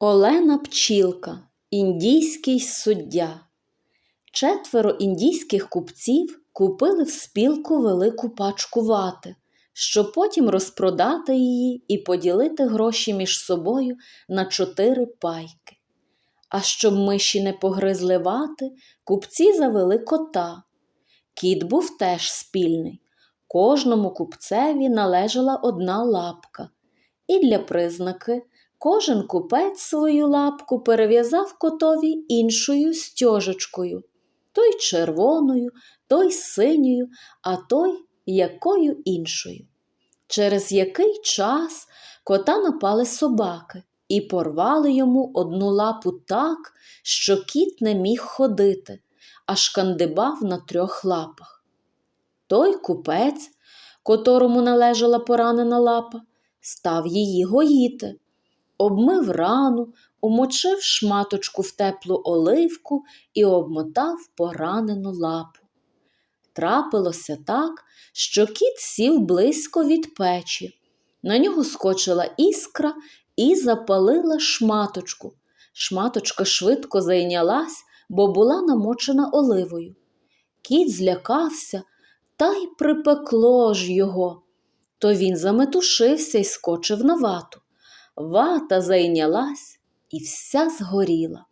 Олена Пчілка, індійський суддя. Четверо індійських купців купили в спілку велику пачку вати, щоб потім розпродати її і поділити гроші між собою на чотири пайки. А щоб миші не погризли вати, купці завели кота. Кіт був теж спільний. Кожному купцеві належала одна лапка. І для признаки кожен купець свою лапку перев'язав котові іншою стьожечкою, той червоною, той синьою, а той якою іншою. Через який час кота напали собаки і порвали йому одну лапу так, що кіт не міг ходити, а шкандибав на трьох лапах. Той купець, котрому належала поранена лапа, став її гоїти, обмив рану, умочив шматочку в теплу оливку і обмотав поранену лапу. Трапилося так, що кіт сів близько від печі. На нього скочила іскра і запалила шматочку. Шматочка швидко зайнялась, бо була намочена оливою. Кіт злякався, та й припекло ж його. То він заметушився і скочив на вату. Вата зайнялась і вся згоріла.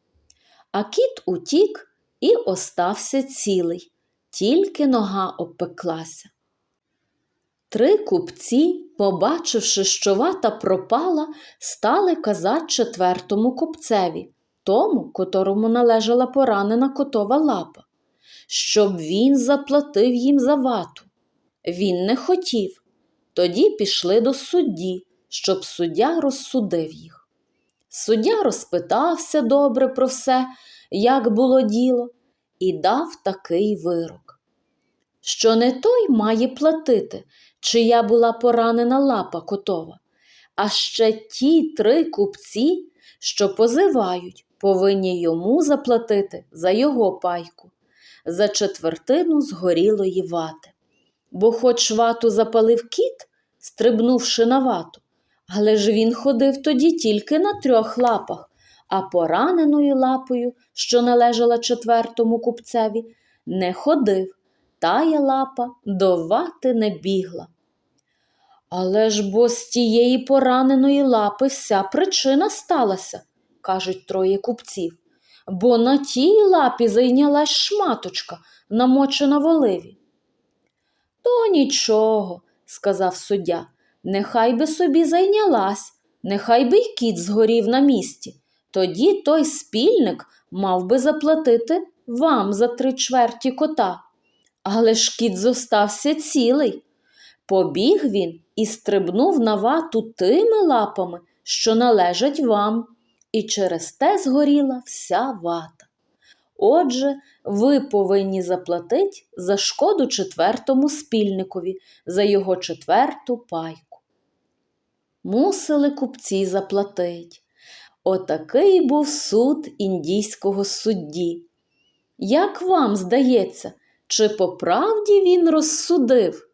А кіт утік і остався цілий, тільки нога обпеклася. Три купці, побачивши, що вата пропала, стали казати четвертому купцеві, тому, котрому належала поранена котова лапа, щоб він заплатив їм за вату. Він не хотів. Тоді пішли до судді, щоб суддя розсудив їх. Суддя розпитався добре про все, як було діло, і дав такий вирок, що не той має платити, чия була поранена лапа котова, а ще ті три купці, що позивають, повинні йому заплатити за його пайку, за четвертину згорілої вати. Бо хоч вату запалив кіт, стрибнувши на вату, але ж він ходив тоді тільки на трьох лапах, а пораненою лапою, що належала четвертому купцеві, не ходив, тая лапа до вати не бігла. Але ж бо з тієї пораненої лапи вся причина сталася, кажуть троє купців, бо на тій лапі зайнялась шматочка, намочена в оливі. То нічого, сказав суддя, нехай би собі зайнялась, нехай би й кіт згорів на місці. Тоді той спільник мав би заплатити вам за три чверті кота. Але ж кіт зостався цілий. Побіг він і стрибнув на вату тими лапами, що належать вам, і через те згоріла вся вата. Отже, ви повинні заплатити за шкоду четвертому спільникові, за його четверту пайку. Мусили купці заплатить. Отакий був суд індійського судді. Як вам здається, чи по правді він розсудив?